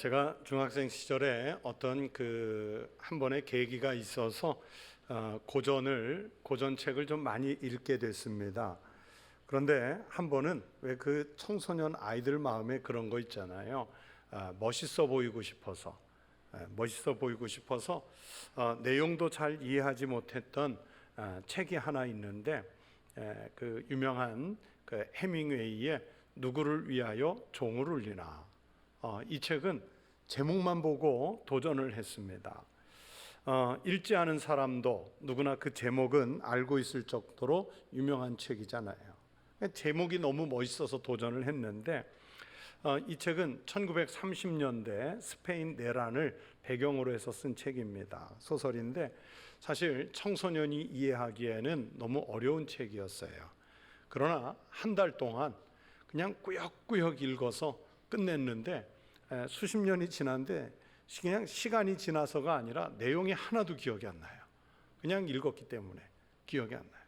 제가 중학생 시절에 어떤 그 한 번의 계기가 있어서 어, 고전을 고전책을 좀 많이 읽게 됐습니다. 그런데 한 번은 왜 그 청소년 아이들 마음에 그런 거 있잖아요. 아, 멋있어 보이고 싶어서 예, 멋있어 보이고 싶어서 어, 내용도 잘 이해하지 못했던 아, 책이 하나 있는데 에, 그 유명한 그 해밍웨이의 누구를 위하여 종을 울리나 어, 이 책은 제목만 보고 도전을 했습니다. 어, 읽지 않은 사람도 누구나 그 제목은 알고 있을 정도로 유명한 책이잖아요. 제목이 너무 멋있어서 도전을 했는데 어, 이 책은 1930년대 스페인 내란을 배경으로 해서 쓴 책입니다. 소설인데 사실 청소년이 이해하기에는 너무 어려운 책이었어요. 그러나 한 달 동안 그냥 꾸역꾸역 읽어서 끝냈는데 에, 수십 년이 지난데 시- 그냥 시간이 지나서가 아니라 내용이 하나도 기억이 안 나요. 그냥 읽었기 때문에 기억이 안 나요.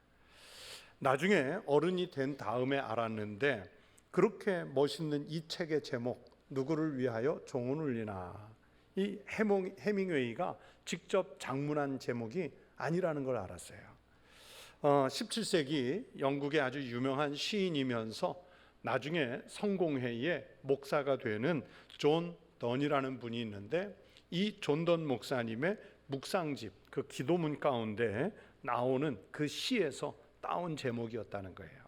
나중에 어른이 된 다음에 알았는데 그렇게 멋있는 이 책의 제목 누구를 위하여 종은 울리나 이 해몽, 해밍웨이가 직접 장문한 제목이 아니라는 걸 알았어요. 어, 17세기 영국의 아주 유명한 시인이면서 나중에 성공회의의 목사가 되는 존 던이라는 분이 있는데 이 존 던 목사님의 묵상집 그 기도문 가운데 나오는 그 시에서 따온 제목이었다는 거예요.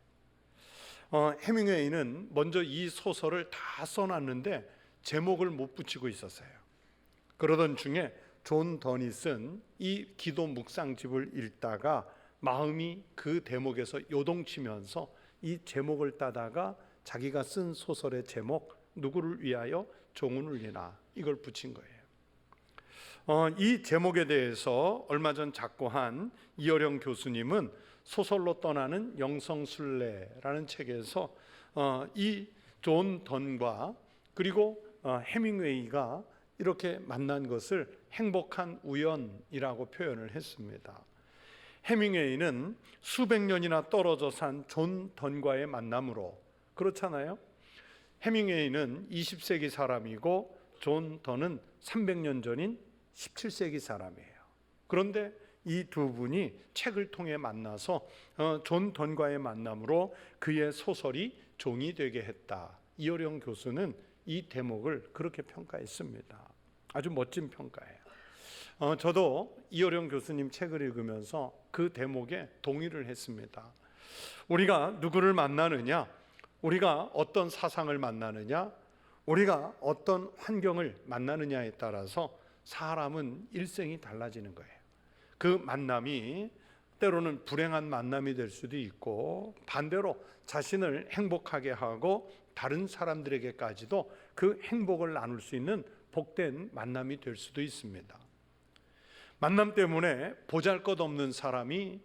어, 해밍웨이는 먼저 이 소설을 다 써놨는데 제목을 못 붙이고 있었어요. 그러던 중에 존 던이 쓴 이 기도 묵상집을 읽다가 마음이 그 대목에서 요동치면서 이 제목을 따다가 자기가 쓴 소설의 제목 누구를 위하여 종은 울리나 이걸 붙인 거예요. 어, 이 제목에 대해서 얼마 전 작고한 이어령 교수님은 소설로 떠나는 영성순례라는 책에서 어, 이존 던과 그리고 어, 해밍웨이가 이렇게 만난 것을 행복한 우연이라고 표현을 했습니다. 해밍웨이는 수백 년이나 떨어져 산 존 던과의 만남으로 그렇잖아요. 해밍웨이는 20세기 사람이고 존 던은 300년 전인 17세기 사람이에요. 그런데 이 두 분이 책을 통해 만나서 어, 존 던과의 만남으로 그의 소설이 종이 되게 했다. 이어령 교수는 이 대목을 그렇게 평가했습니다. 아주 멋진 평가예요. 어, 저도 이어령 교수님 책을 읽으면서 그 대목에 동의를 했습니다. 우리가 누구를 만나느냐, 우리가 어떤 사상을 만나느냐, 우리가 어떤 환경을 만나느냐에 따라서 사람은 일생이 달라지는 거예요. 그 만남이 때로는 불행한 만남이 될 수도 있고 반대로 자신을 행복하게 하고 다른 사람들에게까지도 그 행복을 나눌 수 있는 복된 만남이 될 수도 있습니다. 만남 때문에 보잘 것 없는 사람이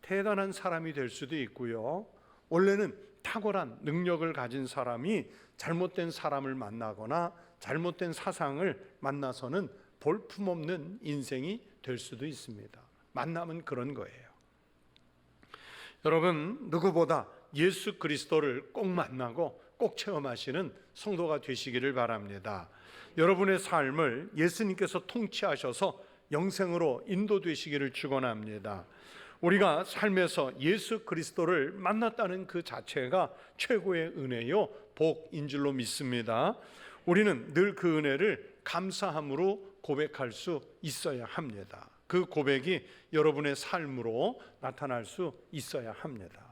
대단한 사람이 될 수도 있고요. 원래는 탁월한 능력을 가진 사람이 잘못된 사람을 만나거나 잘못된 사상을 만나서는 볼품없는 인생이 될 수도 있습니다. 만남은 그런 거예요. 여러분, 누구보다 예수 그리스도를 꼭 만나고 꼭 체험하시는 성도가 되시기를 바랍니다. 여러분의 삶을 예수님께서 통치하셔서 영생으로 인도되시기를 축원합니다. 우리가 삶에서 예수 그리스도를 만났다는 그 자체가 최고의 은혜요 복인 줄로 믿습니다. 우리는 늘 그 은혜를 감사함으로 고백할 수 있어야 합니다. 그 고백이 여러분의 삶으로 나타날 수 있어야 합니다.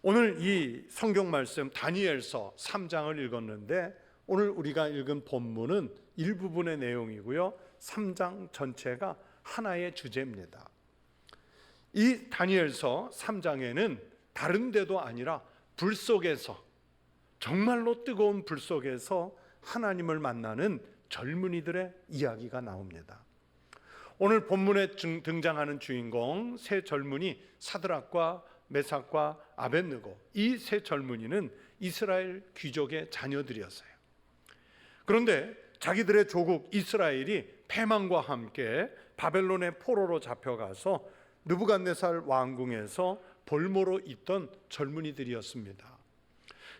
오늘 이 성경 말씀 다니엘서 3장을 읽었는데 오늘 우리가 읽은 본문은 일부분의 내용이고요. 3장 전체가 하나의 주제입니다. 이 다니엘서 3장에는 다른 데도 아니라 불 속에서 정말로 뜨거운 불 속에서 하나님을 만나는 젊은이들의 이야기가 나옵니다. 오늘 본문에 등장하는 주인공 세 젊은이 사드락과 메삭과 아벤느고 이 세 젊은이는 이스라엘 귀족의 자녀들이었어요. 그런데 자기들의 조국 이스라엘이 패망과 함께 바벨론의 포로로 잡혀가서 느부갓네살 왕궁에서 볼모로 있던 젊은이들이었습니다.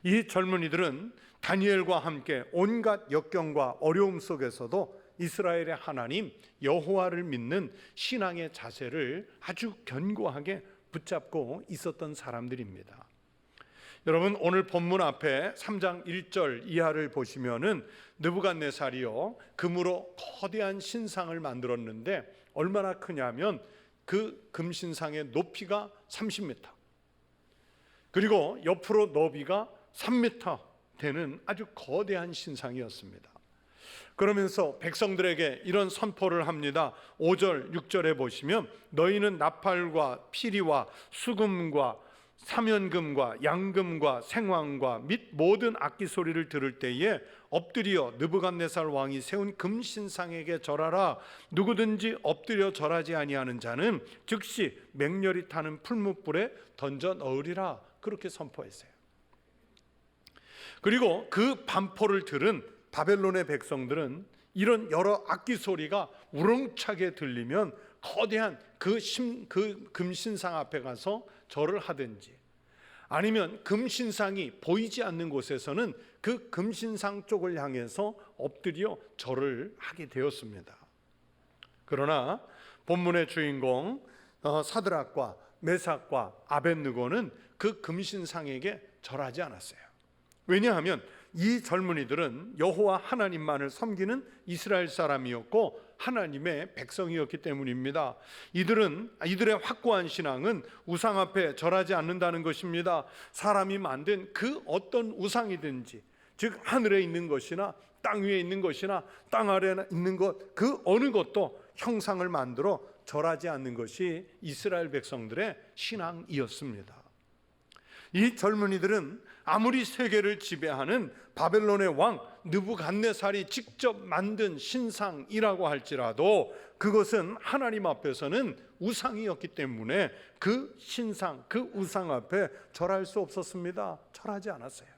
이 젊은이들은 다니엘과 함께 온갖 역경과 어려움 속에서도 이스라엘의 하나님 여호와를 믿는 신앙의 자세를 아주 견고하게 붙잡고 있었던 사람들입니다. 여러분 오늘 본문 앞에 3장 1절 이하를 보시면은 느부갓네살이요 금으로 거대한 신상을 만들었는데 얼마나 크냐면 그 금신상의 높이가 30m 그리고 옆으로 너비가 3m 되는 아주 거대한 신상이었습니다. 그러면서 백성들에게 이런 선포를 합니다. 5절, 6절에 보시면 너희는 나팔과 피리와 수금과 사면금과 양금과 생황과 및 모든 악기 소리를 들을 때에 엎드려 느부갓네살 왕이 세운 금신상에게 절하라 누구든지 엎드려 절하지 아니하는 자는 즉시 맹렬히 타는 풀무불에 던져 넣으리라 그렇게 선포했어요. 그리고 그 반포를 들은 바벨론의 백성들은 이런 여러 악기 소리가 우렁차게 들리면 거대한 그, 심, 그 금신상 앞에 가서 절을 하든지 아니면 금신상이 보이지 않는 곳에서는 그 금신상 쪽을 향해서 엎드려 절을 하게 되었습니다. 그러나 본문의 주인공 어, 사드락과 메삭과 아벤느고는 그 금신상에게 절하지 않았어요. 왜냐하면 이 젊은이들은 여호와 하나님만을 섬기는 이스라엘 사람이었고 하나님의 백성이었기 때문입니다. 이들은 이들의 확고한 신앙은 우상 앞에 절하지 않는다는 것입니다. 사람이 만든 그 어떤 우상이든지 즉 하늘에 있는 것이나 땅 위에 있는 것이나 땅 아래에 있는 것 그 어느 것도 형상을 만들어 절하지 않는 것이 이스라엘 백성들의 신앙이었습니다. 이 젊은이들은 아무리 세계를 지배하는 바벨론의 왕 느부갓네살이 직접 만든 신상이라고 할지라도 그것은 하나님 앞에서는 우상이었기 때문에 그 신상, 그 우상 앞에 절할 수 없었습니다. 절하지 않았어요.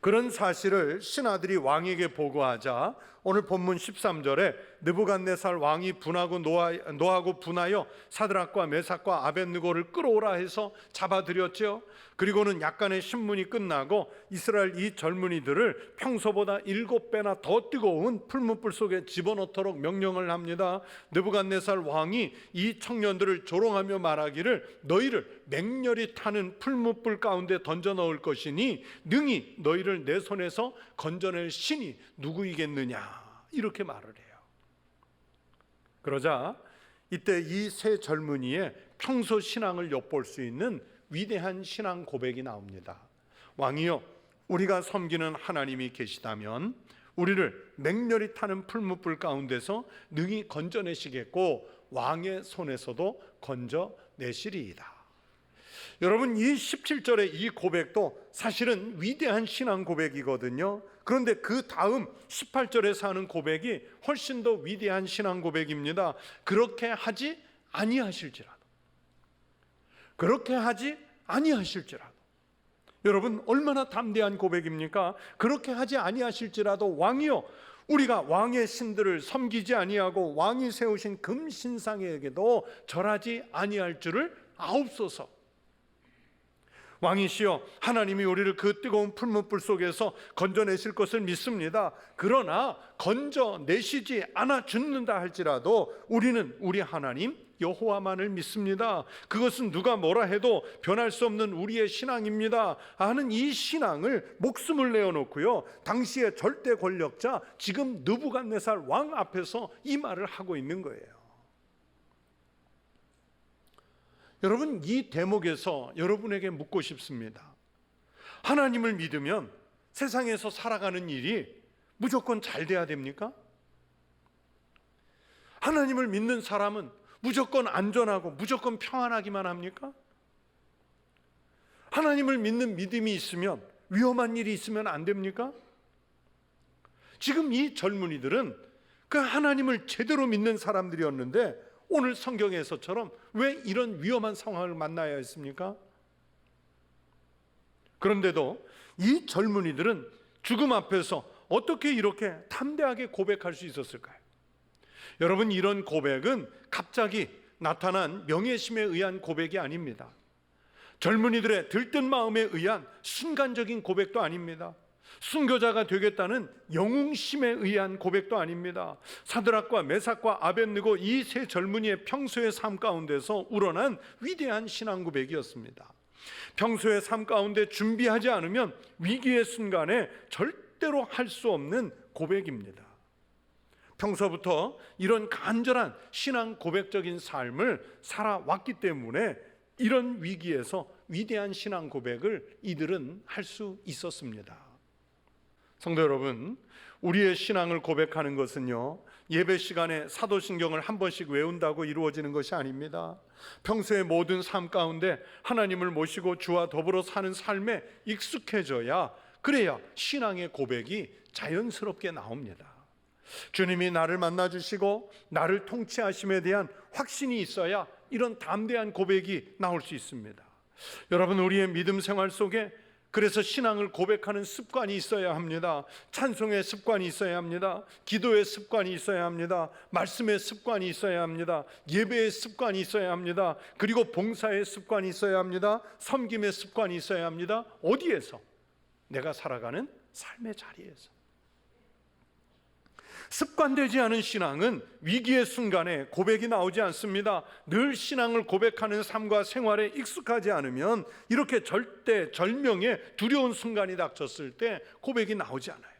그런 사실을 신하들이 왕에게 보고하자 오늘 본문 13절에 느부갓네살 왕이 분하고 노하, 노하고 분하여 사드락과 메삭과 아벤느고를 끌어오라 해서 잡아들였죠. 그리고는 약간의 신문이 끝나고 이스라엘 이 젊은이들을 평소보다 일곱 배나 더 뜨거운 풀문불 속에 집어넣도록 명령을 합니다. 느부갓네살 왕이 이 청년들을 조롱하며 말하기를 너희를 맹렬히 타는 풀문불 가운데 던져 넣을 것이니 능히 너희를 내 손에서 건져낼 신이 누구이겠느냐 이렇게 말을 해요. 그러자 이때 이 세 젊은이의 평소 신앙을 엿볼 수 있는 위대한 신앙 고백이 나옵니다. 왕이여, 우리가 섬기는 하나님이 계시다면 우리를 맹렬히 타는 풀무불 가운데서 능히 건져내시겠고 왕의 손에서도 건져내시리이다. 여러분 이 17절의 이 고백도 사실은 위대한 신앙 고백이거든요. 그런데 그 다음 18절에서 하는 고백이 훨씬 더 위대한 신앙 고백입니다. 그렇게 하지 아니하실지라도 그렇게 하지 아니하실지라도 여러분 얼마나 담대한 고백입니까? 그렇게 하지 아니하실지라도 왕이요 우리가 왕의 신들을 섬기지 아니하고 왕이 세우신 금신상에게도 절하지 아니할 줄을 아옵소서. 왕이시여 하나님이 우리를 그 뜨거운 풀문불 속에서 건져내실 것을 믿습니다. 그러나 건져내시지 않아 죽는다 할지라도 우리는 우리 하나님 여호와만을 믿습니다. 그것은 누가 뭐라 해도 변할 수 없는 우리의 신앙입니다. 하는 이 신앙을 목숨을 내어놓고요. 당시의 절대 권력자 지금 느부갓네살 왕 앞에서 이 말을 하고 있는 거예요. 여러분 이 대목에서 여러분에게 묻고 싶습니다. 하나님을 믿으면 세상에서 살아가는 일이 무조건 잘 돼야 됩니까? 하나님을 믿는 사람은 무조건 안전하고 무조건 평안하기만 합니까? 하나님을 믿는 믿음이 있으면 위험한 일이 있으면 안 됩니까? 지금 이 젊은이들은 그 하나님을 제대로 믿는 사람들이었는데 오늘 성경에서처럼 왜 이런 위험한 상황을 만나야 했습니까? 그런데도 이 젊은이들은 죽음 앞에서 어떻게 이렇게 담대하게 고백할 수 있었을까요? 여러분 이런 고백은 갑자기 나타난 명예심에 의한 고백이 아닙니다. 젊은이들의 들뜬 마음에 의한 순간적인 고백도 아닙니다. 순교자가 되겠다는 영웅심에 의한 고백도 아닙니다. 사드락과 메삭과 아벤느고 이 세 젊은이의 평소의 삶 가운데서 우러난 위대한 신앙 고백이었습니다. 평소의 삶 가운데 준비하지 않으면 위기의 순간에 절대로 할 수 없는 고백입니다. 평소부터 이런 간절한 신앙 고백적인 삶을 살아왔기 때문에 이런 위기에서 위대한 신앙 고백을 이들은 할 수 있었습니다. 성도 여러분, 우리의 신앙을 고백하는 것은요, 예배 시간에 사도신경을 한 번씩 외운다고 이루어지는 것이 아닙니다. 평소의 모든 삶 가운데 하나님을 모시고 주와 더불어 사는 삶에 익숙해져야 그래야 신앙의 고백이 자연스럽게 나옵니다. 주님이 나를 만나 주시고 나를 통치하심에 대한 확신이 있어야 이런 담대한 고백이 나올 수 있습니다. 여러분 우리의 믿음 생활 속에 그래서 신앙을 고백하는 습관이 있어야 합니다. 찬송의 습관이 있어야 합니다. 기도의 습관이 있어야 합니다. 말씀의 습관이 있어야 합니다. 예배의 습관이 있어야 합니다. 그리고 봉사의 습관이 있어야 합니다. 섬김의 습관이 있어야 합니다. 어디에서? 내가 살아가는 삶의 자리에서. 습관되지 않은 신앙은 위기의 순간에 고백이 나오지 않습니다. 늘 신앙을 고백하는 삶과 생활에 익숙하지 않으면 이렇게 절대 절명의 두려운 순간이 닥쳤을 때 고백이 나오지 않아요.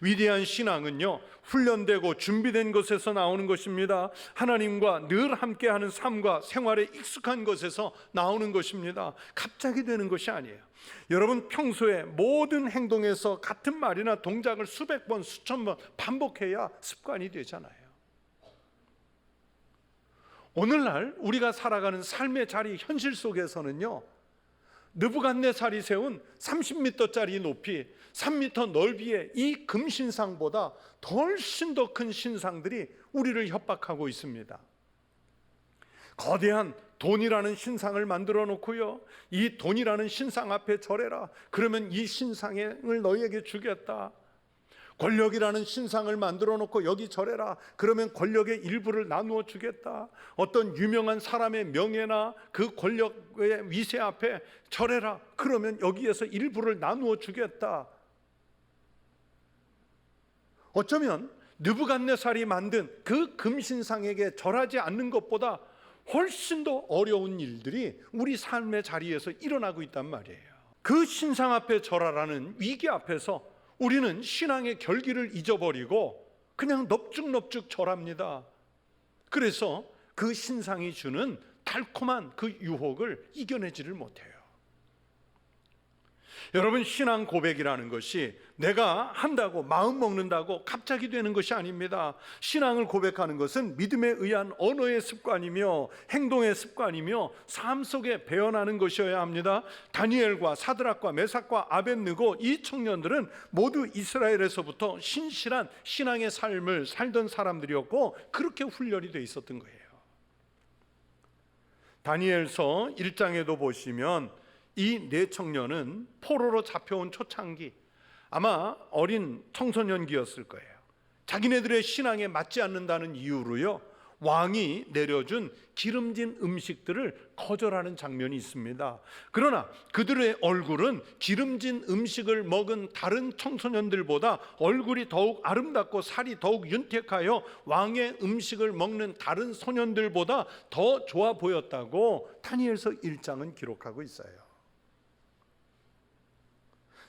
위대한 신앙은요, 훈련되고 준비된 것에서 나오는 것입니다. 하나님과 늘 함께하는 삶과 생활에 익숙한 것에서 나오는 것입니다. 갑자기 되는 것이 아니에요. 여러분 평소에 모든 행동에서 같은 말이나 동작을 수백 번, 수천 번 반복해야 습관이 되잖아요. 오늘날 우리가 살아가는 삶의 자리 현실 속에서는요. 느부갓네살이 세운 30m짜리 높이, 3m 넓이의 이 금신상보다 훨씬 더 큰 신상들이 우리를 협박하고 있습니다. 거대한 돈이라는 신상을 만들어 놓고요. 이 돈이라는 신상 앞에 절해라. 그러면 이 신상을 너희에게 주겠다. 권력이라는 신상을 만들어 놓고 여기 절해라. 그러면 권력의 일부를 나누어 주겠다. 어떤 유명한 사람의 명예나 그 권력의 위세 앞에 절해라. 그러면 여기에서 일부를 나누어 주겠다. 어쩌면 느부갓네살이 만든 그 금신상에게 절하지 않는 것보다 훨씬 더 어려운 일들이 우리 삶의 자리에서 일어나고 있단 말이에요. 그 신상 앞에 절하라는 위기 앞에서 우리는 신앙의 결기를 잊어버리고 그냥 넙죽넙죽 절합니다. 그래서 그 신상이 주는 달콤한 그 유혹을 이겨내지를 못해요. 여러분 신앙 고백이라는 것이 내가 한다고 마음 먹는다고 갑자기 되는 것이 아닙니다. 신앙을 고백하는 것은 믿음에 의한 언어의 습관이며 행동의 습관이며 삶 속에 배어나는 것이어야 합니다. 다니엘과 사드락과 메삭과 아벤느고 이 청년들은 모두 이스라엘에서부터 신실한 신앙의 삶을 살던 사람들이었고 그렇게 훈련이 돼 있었던 거예요. 다니엘서 1장에도 보시면 이 네 청년은 포로로 잡혀온 초창기 아마 어린 청소년기였을 거예요. 자기네들의 신앙에 맞지 않는다는 이유로요. 왕이 내려준 기름진 음식들을 거절하는 장면이 있습니다. 그러나 그들의 얼굴은 기름진 음식을 먹은 다른 청소년들보다 얼굴이 더욱 아름답고 살이 더욱 윤택하여 왕의 음식을 먹는 다른 소년들보다 더 좋아 보였다고 다니엘서 1장은 기록하고 있어요.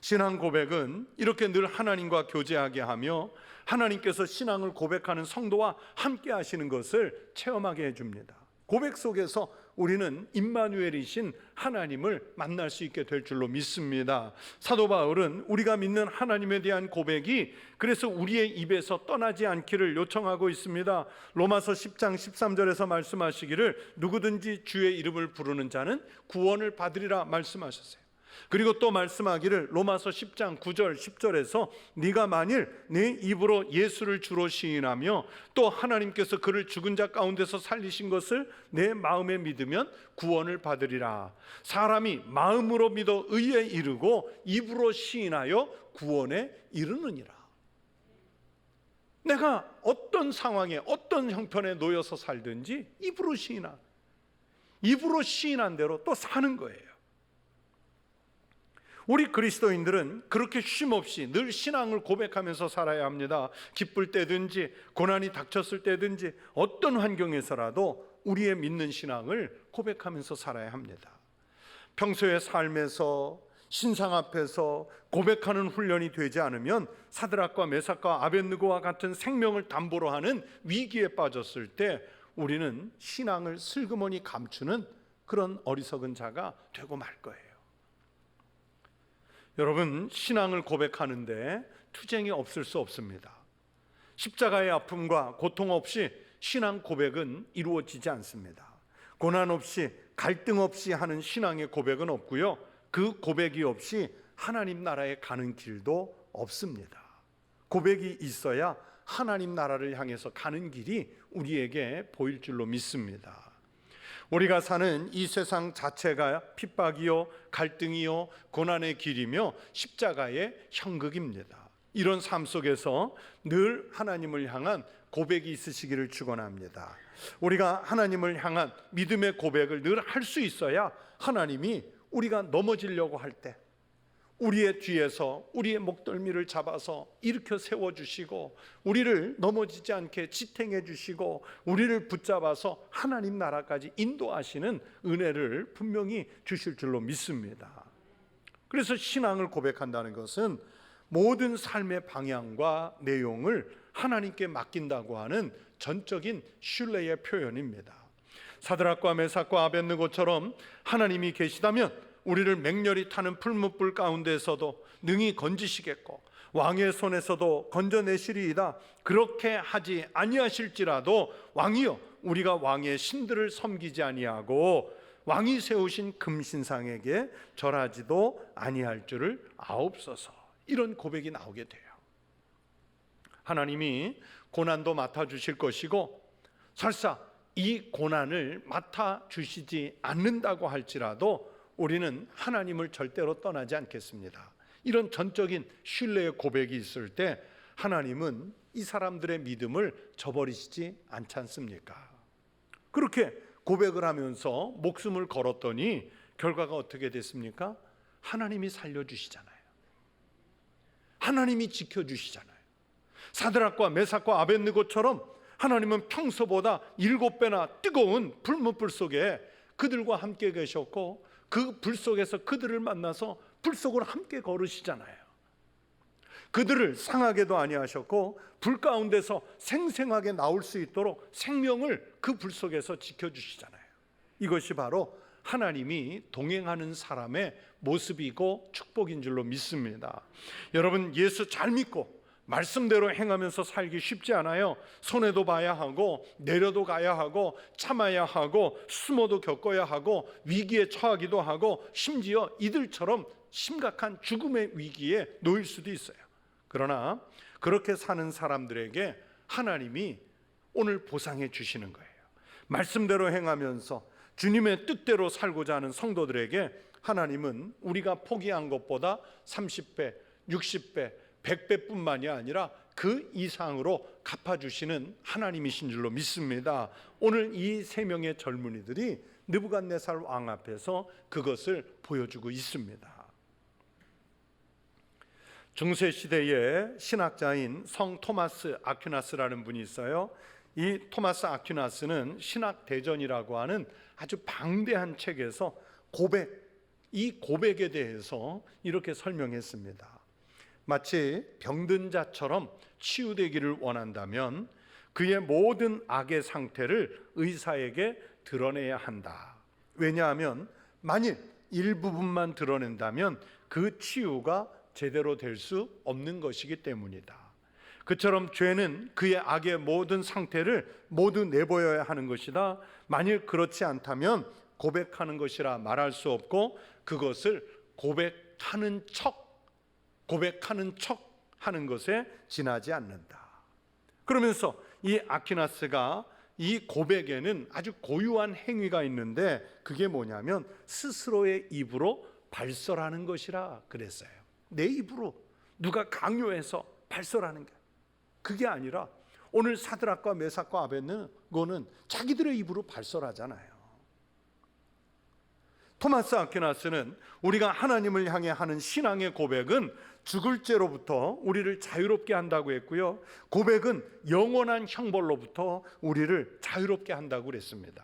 신앙 고백은 이렇게 늘 하나님과 교제하게 하며 하나님께서 신앙을 고백하는 성도와 함께 하시는 것을 체험하게 해줍니다. 고백 속에서 우리는 임마누엘이신 하나님을 만날 수 있게 될 줄로 믿습니다. 사도 바울은 우리가 믿는 하나님에 대한 고백이 그래서 우리의 입에서 떠나지 않기를 요청하고 있습니다. 로마서 10장 13절에서 말씀하시기를 누구든지 주의 이름을 부르는 자는 구원을 받으리라 말씀하셨어요. 그리고 또 말씀하기를 로마서 10장 9절 10절에서 네가 만일 내 입으로 예수를 주로 시인하며 또 하나님께서 그를 죽은 자 가운데서 살리신 것을 내 마음에 믿으면 구원을 받으리라. 사람이 마음으로 믿어 의에 이르고 입으로 시인하여 구원에 이르느니라. 내가 어떤 상황에 어떤 형편에 놓여서 살든지 입으로 시인하 입으로 시인한 대로 또 사는 거예요. 우리 그리스도인들은 그렇게 쉼 없이 늘 신앙을 고백하면서 살아야 합니다. 기쁠 때든지 고난이 닥쳤을 때든지 어떤 환경에서라도 우리의 믿는 신앙을 고백하면서 살아야 합니다. 평소의 삶에서 신상 앞에서 고백하는 훈련이 되지 않으면 사드락과 메삭과 아벤느고와 같은 생명을 담보로 하는 위기에 빠졌을 때 우리는 신앙을 슬그머니 감추는 그런 어리석은 자가 되고 말 거예요. 여러분 신앙을 고백하는데 투쟁이 없을 수 없습니다. 십자가의 아픔과 고통 없이 신앙 고백은 이루어지지 않습니다. 고난 없이 갈등 없이 하는 신앙의 고백은 없고요. 그 고백이 없이 하나님 나라에 가는 길도 없습니다. 고백이 있어야 하나님 나라를 향해서 가는 길이 우리에게 보일 줄로 믿습니다. 우리가 사는 이 세상 자체가 핍박이요, 갈등이요, 고난의 길이며 십자가의 형극입니다. 이런 삶 속에서 늘 하나님을 향한 고백이 있으시기를 축원합니다. 우리가 하나님을 향한 믿음의 고백을 늘 할 수 있어야 하나님이 우리가 넘어지려고 할 때 우리의 뒤에서 우리의 목덜미를 잡아서 일으켜 세워 주시고 우리를 넘어지지 않게 지탱해 주시고 우리를 붙잡아서 하나님 나라까지 인도하시는 은혜를 분명히 주실 줄로 믿습니다. 그래서 신앙을 고백한다는 것은 모든 삶의 방향과 내용을 하나님께 맡긴다고 하는 전적인 신뢰의 표현입니다. 사드락과 메삭과 아벤느고처럼 하나님이 계시다면 우리를 맹렬히 타는 풀무불 가운데서도 능히 건지시겠고 왕의 손에서도 건져내시리이다. 그렇게 하지 아니하실지라도 왕이여 우리가 왕의 신들을 섬기지 아니하고 왕이 세우신 금신상에게 절하지도 아니할 줄을 아옵소서. 이런 고백이 나오게 돼요. 하나님이 고난도 맡아 주실 것이고 설사 이 고난을 맡아 주시지 않는다고 할지라도 우리는 하나님을 절대로 떠나지 않겠습니다. 이런 전적인 신뢰의 고백이 있을 때 하나님은 이 사람들의 믿음을 저버리시지 않지 않습니까? 그렇게 고백을 하면서 목숨을 걸었더니 결과가 어떻게 됐습니까? 하나님이 살려주시잖아요. 하나님이 지켜주시잖아요. 사드락과 메삭과 아벤느고처럼 하나님은 평소보다 일곱 배나 뜨거운 불문불 속에 그들과 함께 계셨고 그 불 속에서 그들을 만나서 불 속으로 함께 걸으시잖아요. 그들을 상하게도 아니하셨고 불 가운데서 생생하게 나올 수 있도록 생명을 그 불 속에서 지켜 주시잖아요. 이것이 바로 하나님이 동행하는 사람의 모습이고 축복인 줄로 믿습니다. 여러분 예수 잘 믿고 말씀대로 행하면서 살기 쉽지 않아요. 손해도 봐야 하고 내려도 가야 하고 참아야 하고 숨어도 겪어야 하고 위기에 처하기도 하고 심지어 이들처럼 심각한 죽음의 위기에 놓일 수도 있어요. 그러나 그렇게 사는 사람들에게 하나님이 오늘 보상해 주시는 거예요. 말씀대로 행하면서 주님의 뜻대로 살고자 하는 성도들에게 하나님은 우리가 포기한 것보다 30배, 60배, 100배뿐만이 아니라 그 이상으로 갚아주시는 하나님이신 줄로 믿습니다. 오늘 이 세 명의 젊은이들이 느부갓네살 왕 앞에서 그것을 보여주고 있습니다. 중세 시대의 신학자인 성 토마스 아퀴나스라는 분이 있어요. 이 토마스 아퀴나스는 신학 대전이라고 하는 아주 방대한 책에서 고백 이 고백에 대해서 이렇게 설명했습니다. 마치 병든 자처럼 치유되기를 원한다면 그의 모든 악의 상태를 의사에게 드러내야 한다. 왜냐하면 만일 일부분만 드러낸다면 그 치유가 제대로 될 수 없는 것이기 때문이다. 그처럼 죄는 그의 악의 모든 상태를 모두 내보여야 하는 것이다. 만일 그렇지 않다면 고백하는 것이라 말할 수 없고 그것을 고백하는 척, 고백하는 척 하는 것에 지나지 않는다. 그러면서 이 아키나스가 이 고백에는 아주 고유한 행위가 있는데 그게 뭐냐면 스스로의 입으로 발설하는 것이라 그랬어요. 내 입으로 누가 강요해서 발설하는 게 그게 아니라 오늘 사드락과 메삭과 아벤느고는 자기들의 입으로 발설하잖아요. 토마스 아퀴나스는 우리가 하나님을 향해 하는 신앙의 고백은 죽을 죄로부터 우리를 자유롭게 한다고 했고요. 고백은 영원한 형벌로부터 우리를 자유롭게 한다고 그랬습니다.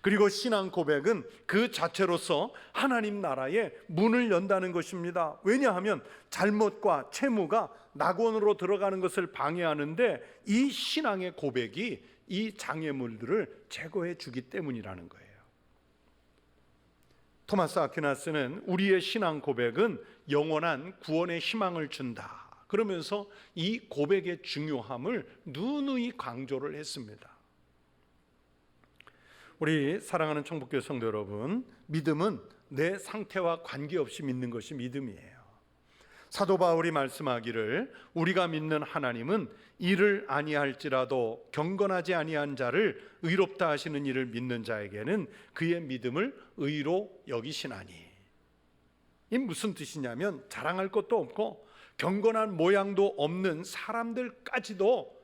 그리고 신앙 고백은 그 자체로서 하나님 나라의 문을 연다는 것입니다. 왜냐하면 잘못과 채무가 낙원으로 들어가는 것을 방해하는데 이 신앙의 고백이 이 장애물들을 제거해 주기 때문이라는 거예요. 토마스 아퀴나스는 우리의 신앙 고백은 영원한 구원의 희망을 준다. 그러면서 이 고백의 중요함을 누누이 강조를 했습니다. 우리 사랑하는 청북교 성도 여러분, 믿음은 내 상태와 관계없이 믿는 것이 믿음이에요. 사도 바울이 말씀하기를 우리가 믿는 하나님은 이를 아니할지라도 경건하지 아니한 자를 의롭다 하시는 이를 믿는 자에게는 그의 믿음을 의로 여기시나니. 이 무슨 뜻이냐면 자랑할 것도 없고 경건한 모양도 없는 사람들까지도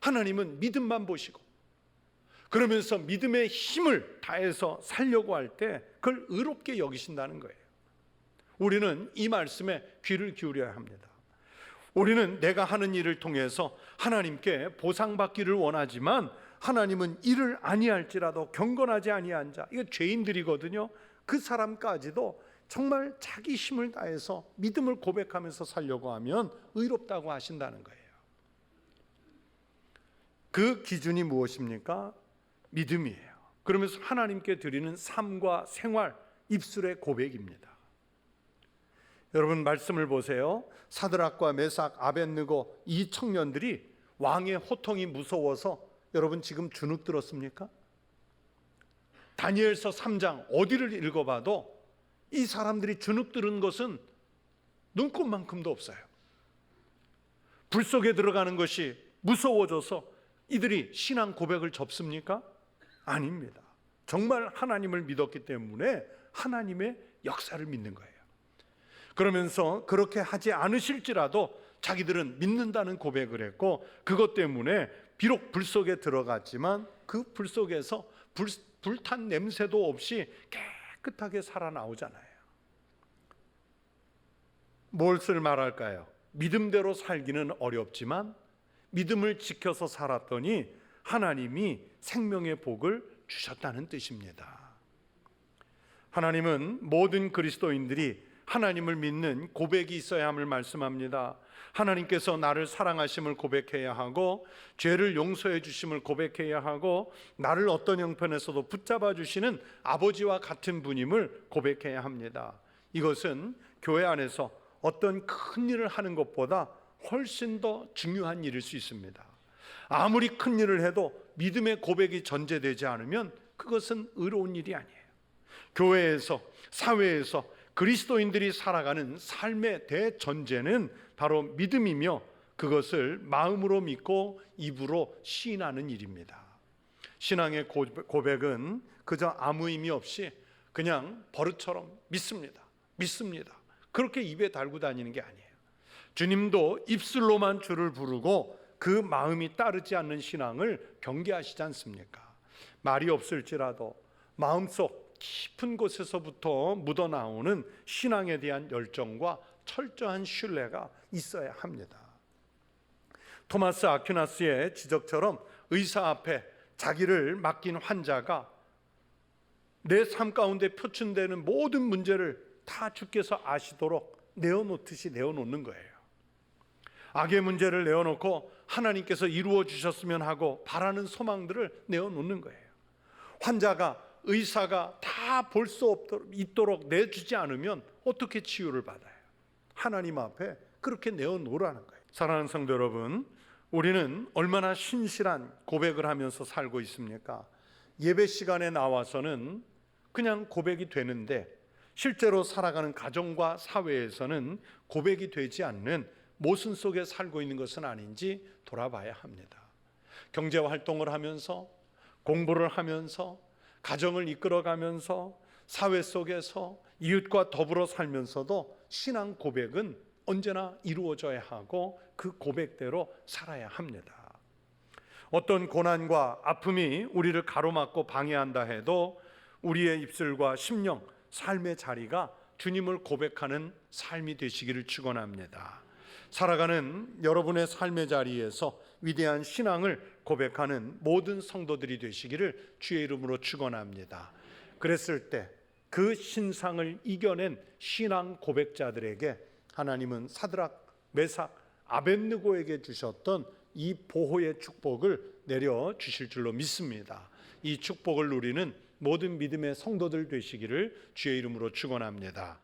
하나님은 믿음만 보시고 그러면서 믿음의 힘을 다해서 살려고 할 때 그걸 의롭게 여기신다는 거예요. 우리는 이 말씀에 귀를 기울여야 합니다. 우리는 내가 하는 일을 통해서 하나님께 보상받기를 원하지만 하나님은 이를 아니할지라도 경건하지 아니한 자, 이거 죄인들이거든요. 그 사람까지도 정말 자기 힘을 다해서 믿음을 고백하면서 살려고 하면 의롭다고 하신다는 거예요. 그 기준이 무엇입니까? 믿음이에요. 그러면서 하나님께 드리는 삶과 생활, 입술의 고백입니다. 여러분 말씀을 보세요. 사드락과 메삭, 아벤느고 이 청년들이 왕의 호통이 무서워서 여러분 지금 주눅 들었습니까? 다니엘서 3장 어디를 읽어봐도 이 사람들이 주눅 들은 것은 눈꽃만큼도 없어요. 불 속에 들어가는 것이 무서워져서 이들이 신앙 고백을 접습니까? 아닙니다. 정말 하나님을 믿었기 때문에 하나님의 역사를 믿는 거예요. 그러면서 그렇게 하지 않으실지라도 자기들은 믿는다는 고백을 했고 그것 때문에 비록 불 속에 들어갔지만 그 불 속에서 불, 불탄 냄새도 없이 깨끗하게 살아나오잖아요. 무엇을 말할까요? 믿음대로 살기는 어렵지만 믿음을 지켜서 살았더니 하나님이 생명의 복을 주셨다는 뜻입니다. 하나님은 모든 그리스도인들이 하나님을 믿는 고백이 있어야 함을 말씀합니다. 하나님께서 나를 사랑하심을 고백해야 하고 죄를 용서해 주심을 고백해야 하고 나를 어떤 형편에서도 붙잡아 주시는 아버지와 같은 분임을 고백해야 합니다. 이것은 교회 안에서 어떤 큰 일을 하는 것보다 훨씬 더 중요한 일일 수 있습니다. 아무리 큰 일을 해도 믿음의 고백이 전제되지 않으면 그것은 의로운 일이 아니에요. 교회에서 사회에서 그리스도인들이 살아가는 삶의 대전제는 바로 믿음이며 그것을 마음으로 믿고 입으로 시인하는 일입니다. 신앙의 고백은 그저 아무 의미 없이 그냥 버릇처럼 믿습니다. 믿습니다. 그렇게 입에 달고 다니는 게 아니에요. 주님도 입술로만 주를 부르고 그 마음이 따르지 않는 신앙을 경계하시지 않습니까? 말이 없을지라도 마음속 깊은 곳에서부터 묻어나오는 신앙에 대한 열정과 철저한 신뢰가 있어야 합니다. 토마스 아퀴나스의 지적처럼 의사 앞에 자기를 맡긴 환자가 내 삶 가운데 표춘되는 모든 문제를 다 주께서 아시도록 내어놓듯이 내어놓는 거예요. 악의 문제를 내어놓고 하나님께서 이루어 주셨으면 하고 바라는 소망들을 내어놓는 거예요. 환자가 의사가 다 볼수 있도록 내주지 않으면 어떻게 치유를 받아요? 하나님 앞에 그렇게 내어놓으라는 거예요. 사랑하는 성도 여러분, 우리는 얼마나 신실한 고백을 하면서 살고 있습니까? 예배 시간에 나와서는 그냥 고백이 되는데 실제로 살아가는 가정과 사회에서는 고백이 되지 않는 모순 속에 살고 있는 것은 아닌지 돌아봐야 합니다. 경제 활동을 하면서 공부를 하면서 가정을 이끌어가면서 사회 속에서 이웃과 더불어 살면서도 신앙 고백은 언제나 이루어져야 하고 그 고백대로 살아야 합니다. 어떤 고난과 아픔이 우리를 가로막고 방해한다 해도 우리의 입술과 심령 삶의 자리가 주님을 고백하는 삶이 되시기를 축원합니다. 살아가는 여러분의 삶의 자리에서 위대한 신앙을 고백하는 모든 성도들이 되시기를 주의 이름으로 축원합니다. 그랬을 때 그 신상을 이겨낸 신앙 고백자들에게 하나님은 사드락, 메삭, 아벤느고에게 주셨던 이 보호의 축복을 내려 주실 줄로 믿습니다. 이 축복을 누리는 모든 믿음의 성도들 되시기를 주의 이름으로 축원합니다.